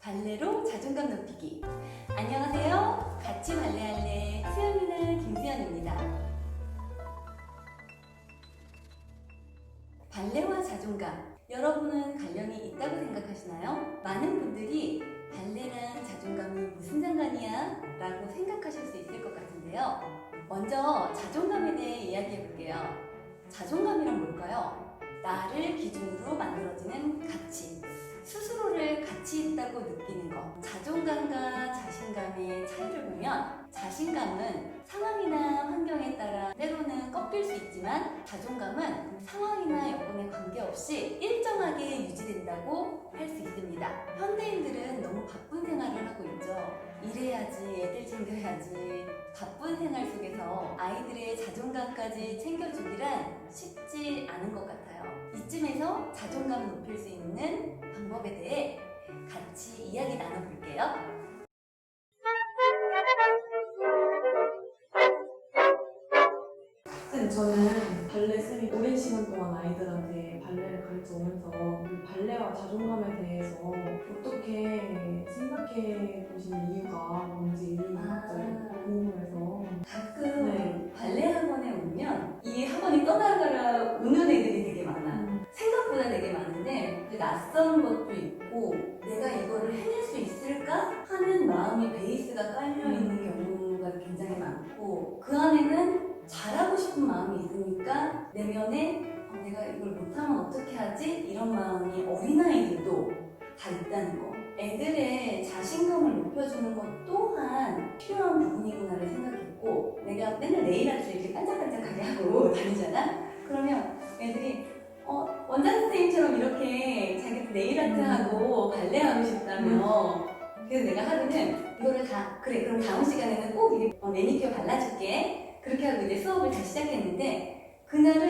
발레로 자존감 높이기. 안녕하세요. 같이 발레할래 수연이는 김수연입니다. 발레와 자존감. 여러분은 관련이 있다고 생각하시나요? 많은 분들이 발레랑 자존감이 무슨 상관이야? 라고 생각하실 수 있을 것 같은데요. 먼저 자존감에 대해 이야기해 볼게요. 자존감이란 뭘까요? 나를 기준으로 만들어지는 가치. 스스로를 가치 있다고 느끼는 것. 자존감과 자신감의 차이를 보면 자신감은 상황이나 환경에 따라 때로는 꺾일 수 있지만 자존감은 상황이나 여건에 관계없이 일정하게 유지된다고 할 수 있습니다. 현대인들은 너무 바쁜 생활을 하고 있죠. 일해야지, 애들 챙겨야지, 바쁜 생활 속에서 아이들의 자존감까지 챙겨주기란 쉽지 않은 것 같아요. 이쯤에서 자존감을 높일 수 있는 방법에 대해 같이 이야기 나눠볼게요. 선생님 저는 발레 쌤이 오랜 시간 동안 아이들한테 발레를 가르쳐 오면서 그 발레와 자존감에 대해서 어떻게 생각해 보시는 이유가 뭔지 갑자기 궁금해서 가끔 네. 발레 학원에 오면 이 학원이 떠나가라 우는 애들이 되게 많아. 낯선 것도 있고 내가 이거를 해낼 수 있을까 하는 마음이 베이스가 깔려 있는 경우가 굉장히 많고 그 안에는 잘하고 싶은 마음이 있으니까 내면에 어, 내가 이걸 못하면 어떻게 하지 이런 마음이 어린아이들도 다 있다는 거. 애들의 자신감을 높여주는 것 또한 필요한 부분이구나를 생각했고 내가 맨날 네일 아트 이렇게 반짝반짝하게 하고 다니잖아? 그러면 애들이 어, 원장 선생님처럼 이렇게 자기 네일 아트 하고 발레하고 싶다며 그래서 내가 하루는 이거를 다 그래 그럼 다음 시간에는 꼭 이렇게 어, 매니큐어 발라줄게. 그렇게 하고 이제 수업을 다시 시작했는데 그날은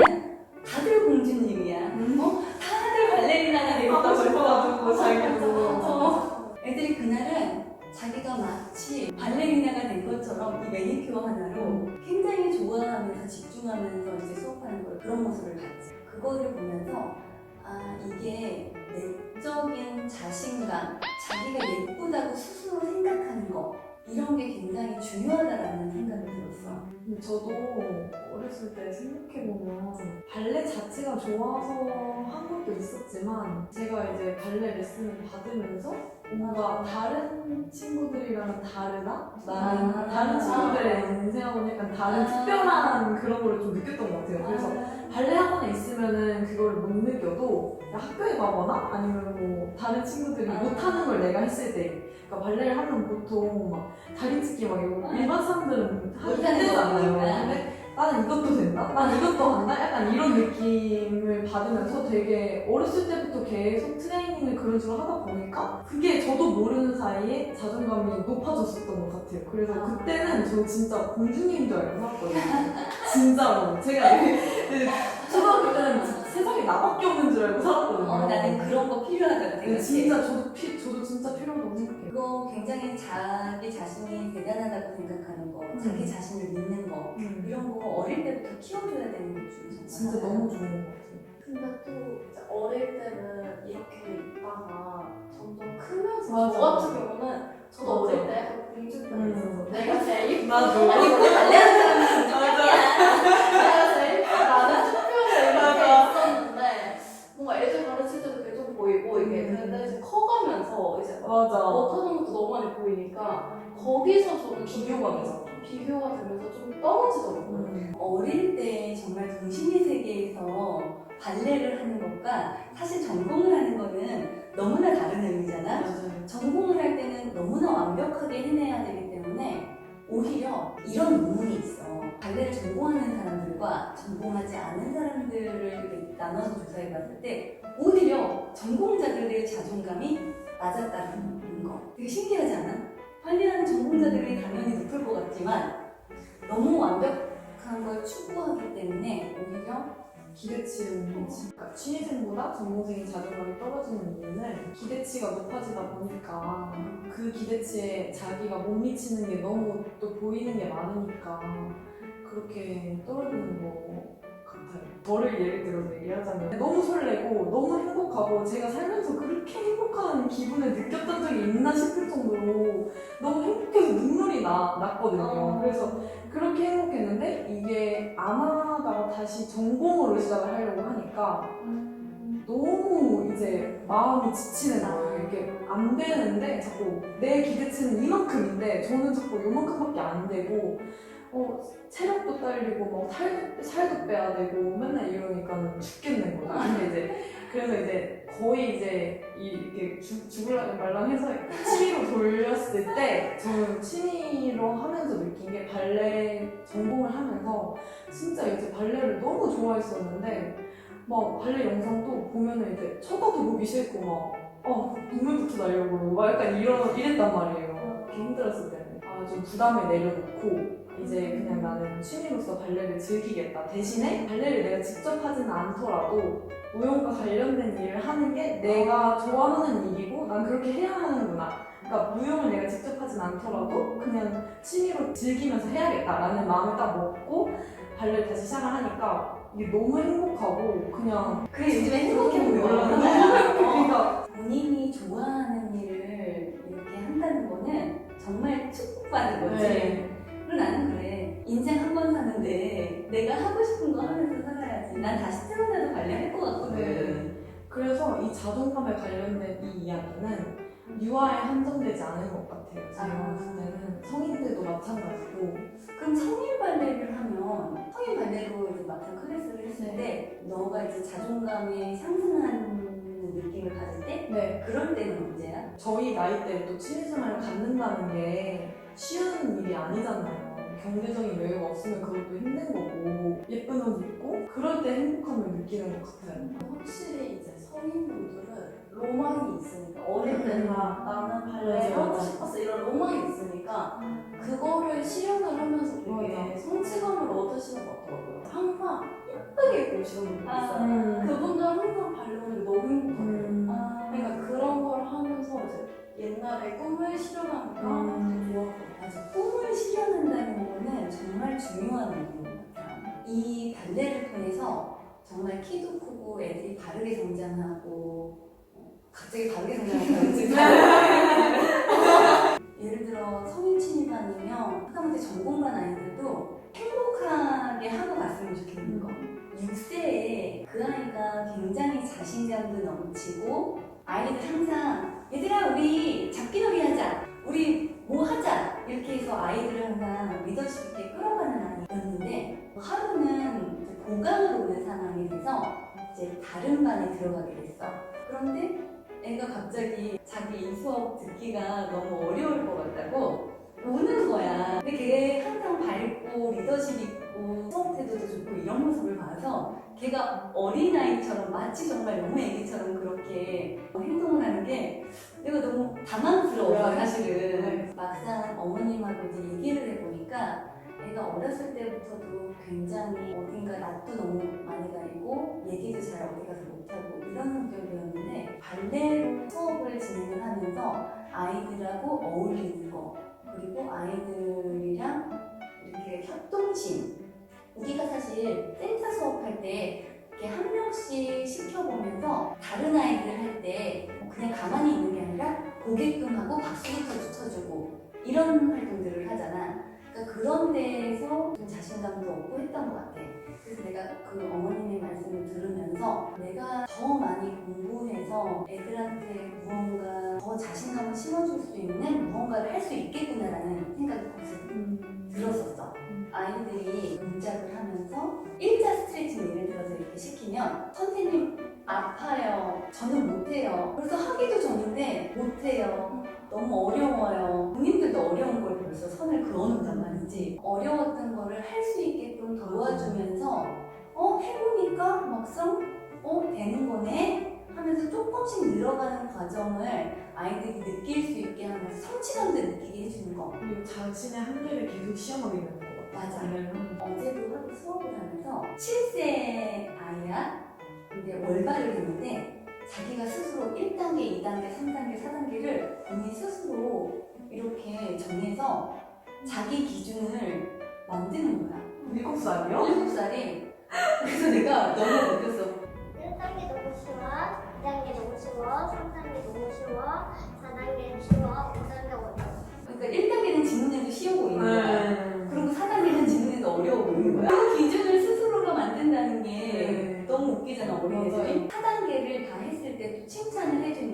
다들 공주님이야. 어? 다들 발레리나가 되고 하고 싶어가지고 자기도 어, 애들이 그날은 자기가 마치 발레리나가 된 것처럼 이 매니큐어 하나로 굉장히 좋아하면서 집중하면서 이제 수업하는 걸 그런 모습을 봤지. 그거를 보면서 아 이게 내적인 자신감, 자기가 예쁘다고 스스로 생각하는 거 이런 게 굉장히 중요하다라는 생각이 들었어. 근데 저도 어렸을 때 생각해보면 발레 자체가 좋아서 한 것도 있었지만 제가 이제 발레 레슨을 받으면서 뭔가 다른 친구들이랑은 다르다? 나는 아. 다른 친구들의 인생하고는 약간 다른 아. 특별한 그런 걸좀 느꼈던 것 같아요. 그래서 발레 학원에 있으면은 그걸 못 느껴도 학교에 가거나 아니면 뭐 다른 친구들이 아. 못하는 걸 내가 했을 때 그러니까 발레를 하면 보통 막 다리 찢기 막 이러고 아. 일반 사람들은 하기 못하는. 근데 나는 이것도 된다? 난 이것도 한다? 약간 이런 느낌을 받으면서 되게 어렸을 때부터 계속 트레이닝을 그런 식으로 하다 보니까 그게 저도 모르는 사이에 자존감이 높아졌었던 것 같아요. 그래서 아. 그때는 저 진짜 공주님인 줄 알고 살았거든요. 진짜로. 제가 이게 초등학교 때는 세상에 나밖에 없는 줄 알고 살았거든요. 어, 나는 그런 거 근데 생각해. 진짜 저도, 피, 저도 진짜 필요 그거 굉장히 자기 자신이 대단하다고 생각하는 거, 자기 자신을 믿는 거 음. 이런 거 어릴 때부터 키워줘야 되는 것 중에 정말 진짜. 너무 좋은 것 같아요. 근데 또 이제 어릴 때는 이렇게 있다가 점점 크면서 맞아. 저 같은 경우는 저도 맞아. 어릴 때 약간 공주병이 음. 있어서 내가 제일 맞아. 아니 그 사람은 맞아. 내가 제일 나는 투표를 이렇게 맞아. 있었는데 뭔가 애들 가르칠 때도 그게 좀 보이고 이게 음. 근데 이제 커가면서 이제 맞아. 못하는 것도 너무 많이 보이니까 거기서 저는 비교가 되잖아. 비교가 되면서 좀 떨어지더라고요. 음. 어릴 때 정말 동심의 세계에서 발레를 하는 것과 사실 전공을 하는 거는 너무나 다른 의미잖아. 맞아요. 전공을 할 때는 너무나 완벽하게 해내야 때문에 이런 논문이 있어. 발레를 전공하는 사람들과 전공하지 않은 사람들을 나눠서 조사해 봤을 때 오히려 전공자들의 자존감이 낮았다는 거. 되게 신기하지 않아? 발레하는 전공자들이 당연히 높을 것 같지만 너무 완벽한 걸 추구하기 때문에 오히려 기대치를 못 미치. 그러니까 취미생보다 전공생이 자존감이 떨어지는 이유는 기대치가 높아지다 보니까 그 기대치에 자기가 못 미치는 게 너무 또 보이는 게 많으니까 그렇게 떨어지는 것 같아요. 같아요. 저를 예를 들어서 얘기하자면 너무 설레고 너무 행복하고 제가 살면서 그렇게 행복한 기분을 느꼈던 적이 있나 싶을 정도로 너무 행복해서 눈물이 나, 났거든요. 어. 그래서 그렇게 행복했는데 이게 안 하다가 다시 전공으로 시작을 하려고 하니까 너무 이제 마음이 지치는 거예요. 이게 안 되는데 자꾸 내 기대치는 이만큼인데 저는 자꾸 요만큼밖에 안 되고 어, 체력도 딸리고 뭐 살, 살도 빼야 되고 맨날 이러니까 죽겠는 거예요. 근데 이제 그래서 이제 거의 이제 이- 이렇게 죽, 죽을랑 말랑해서 취미로 돌렸을 때 저는 취미로 하면서 느낀 게 발레 전공을 하면서 진짜 이제 발레를 너무 좋아했었는데 막 발레 영상도 보면은 이제 쳐다도 보기 싫고 막 어, 눈물부터 나려고 막 약간 이런, 이랬단 말이에요. 그렇게 힘들었을 때는. 아, 좀 부담을 내려놓고 이제 그냥 나는 취미로서 발레를 즐기겠다. 대신에 발레를 내가 직접 하지는 않더라도 무용과 관련된 일을 하는 게 내가 좋아하는 일이고 난 그렇게 해야 하는구나. 그러니까 무용을 내가 직접 하진 않더라도 그냥 취미로 즐기면서 해야겠다라는 마음을 딱 먹고 발레를 다시 시작을 하니까 이게 너무 행복하고 그냥 그게 요즘에 행복해 보여. 그러니까 본인이 좋아하는 일을 이렇게 한다는 거는 정말 축복받은 거지. 네. 나는 그래. 인생 한 번 사는데 내가 하고 싶은 거 하면서 살아야지. 난 다시 태어나도 관리할 것 같거든. 네. 그래서 이 자존감에 관련된 이 이야기는 유아에 한정되지 않은 것 같아요. 제가 아. 봤을 때는 성인들도 마찬가지고 그럼 성인 발레를 하면 성인 발레로 이제 막상 클래스를 했을 때 너가 이제 자존감이 상승하는 느낌을 받을 때 네. 그럴 때는 언제야? 저희 나이 때또 취미생활을 갖는다는 게 쉬운 일이 아니잖아요. 경제적인 여유가 없으면 그것도 힘든 거고 예쁜 옷 입고 그럴 때 행복함을 느끼는 것 같아요. 확실히 이제 성인분들은 로망이 있으니까 어릴 때 음. 다 나는 발레 맞아, 하고 맞아. 싶었어 이런 로망이 있으니까 그거를 실현을 하면서 되게 맞아. 성취감을 얻으시는 것 같더라고요. 항상 예쁘게 오시는 분들 아, 있어요. 음. 정말 중요한 일인 것 같아요. 이 발레를 통해서 정말 키도 크고 애들이 바르게 성장하고 어, 갑자기 바르게 지금 예를 들어 성인 취미반이면 하다못해 전공반 아이들도 행복하게 하고 갔으면 좋겠는 거. 6세에 그 아이가 굉장히 자신감도 넘치고 아이들 항상 얘들아 우리 잡기놀이 하자 우리 뭐 하자 이렇게 해서 아이들을 항상 리더십 있게 끌어가는 아이였는데 하루는 보강으로 오는 상황이 돼서 이제 다른 반에 들어가게 됐어. 그런데 애가 갑자기 자기 이 수업 듣기가 너무 어려울 것 같다고 우는 거야. 근데 걔 항상 밝고 리더십 있고 수업 태도도 좋고 이런 모습을 봐서 걔가 어린아이처럼 마치 정말 너무 애기처럼 그렇게 행동을 하는 게 내가 너무 당황스러워 네. 사실은 막상 어머님하고 이제 얘기를 해보니까 애가 어렸을 때부터도 굉장히 어딘가 낯도 너무 많이 가리고 얘기도 잘 어디 가서 못하고 이런 성격이었는데 발레로 수업을 진행을 하면서 아이들하고 어울리는 거 그리고 아이들이랑 이렇게 협동심 우리가 사실 센터 수업할 때 이렇게 한 명씩 시켜보면서 다른 아이들 할 때 그냥 가만히 있는 게 아니라 고개끔 하고 박수부터 쳐주고 이런 활동들을 하잖아. 그러니까 그런 데에서 좀 자신감도 얻고 했던 것 같아. 그래서 내가 그 어머님의 말씀을 들으면서 내가 더 많이 공부해서 애들한테 무언가 더 자신감을 심어줄 수 있는 무언가를 할 수 있겠구나라는 생각이 벌써 음. 들었었어. 아이들이 동작을 하면서 일자 스트레칭 예를 들어서 이렇게 시키면 선생님 아파요. 저는 못해요. 벌써 하기도 전인데 못해요. 너무 어려워요. 본인들도 어려운 걸 벌써 선을 그어놓는단 말이지. 어려웠던 거를 할 수 있게끔 도와주면서 어 해보니까 막상 어 되는 거네 하면서 조금씩 늘어가는 과정을 아이들이 느낄 수 있게 하면서 성취감도 느끼게 해주는 거. 그리고 자신의 한계를 계속 시험하게 되는 것 같아요. 맞아. 왜냐면 어제도 수업을 하면서 7세 아이야. 근데 월발을 했는데 자기가 스스로 1단계, 2단계, 3단계, 4단계를 본인 스스로 이렇게 정해서 자기 기준을 만드는 거야. 일곱 살이요? 7살이 그래서 내가 너무 웃겼어. 1단계 너무 쉬워, 2단계 너무 쉬워, 3단계 너무 쉬워, 4단계는 쉬워, 5단계 어려워. 그러니까 1단계는 지문에도 쉬워 보이는 거야. 네. 그리고 4단계는 지문에도 어려워 보이는 거야. 그 기준을 스스로가 만든다는 게 네. 너무 웃기잖아, 어린애들이. 맞아요. 4단계를 다 했을 때 또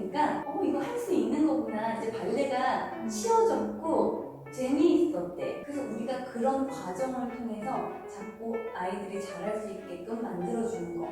칭찬을 해주니까, 어, 이거 할 수 있는 거구나. 이제 발레가 쉬워졌고, 재미있었대. 그래서 우리가 그런 과정을 통해서 자꾸 아이들이 잘할 수 있게끔 만들어주는 거.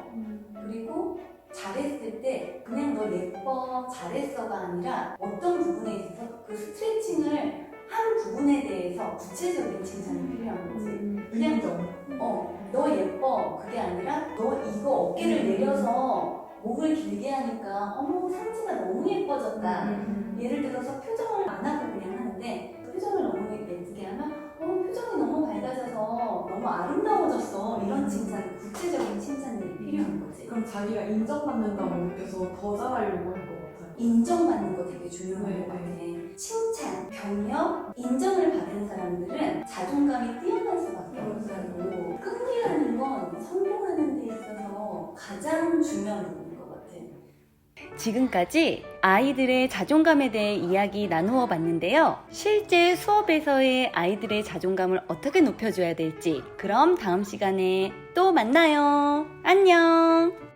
그리고 잘했을 때 그냥 너 예뻐 잘했어가 아니라 어떤 부분에 있어서 그 스트레칭을 한 부분에 대해서 구체적인 칭찬이 필요한 거지. 그냥 인정. 어, 너 예뻐 그게 아니라 너 이거 어깨를 내려서 목을 길게 하니까 어머 상지가 너무 예뻐졌다. 음. 예를 들어서 표정을 안 하고 그냥 하는데 표정을 너무 예쁘게 하면 어 표정이 너무 밝아져서 너무 아름다워졌어 이런 칭찬 구체적인 칭찬들이 필요한 거지. 그럼 자기가 인정받는다고 느껴서 더 잘하려고 할 것 같아요. 인정받는 거 되게 중요한 네, 것 같아. 칭찬, 격려, 인정을 받은 사람들은 자존감이 뛰어날 수밖에 없어요. 끈기라는 건 성공하는 데 있어서 가장 중요한 같아. 지금까지 아이들의 자존감에 대해 이야기 나누어 봤는데요. 실제 수업에서의 아이들의 자존감을 어떻게 높여줘야 될지, 그럼 다음 시간에 또 만나요. 안녕!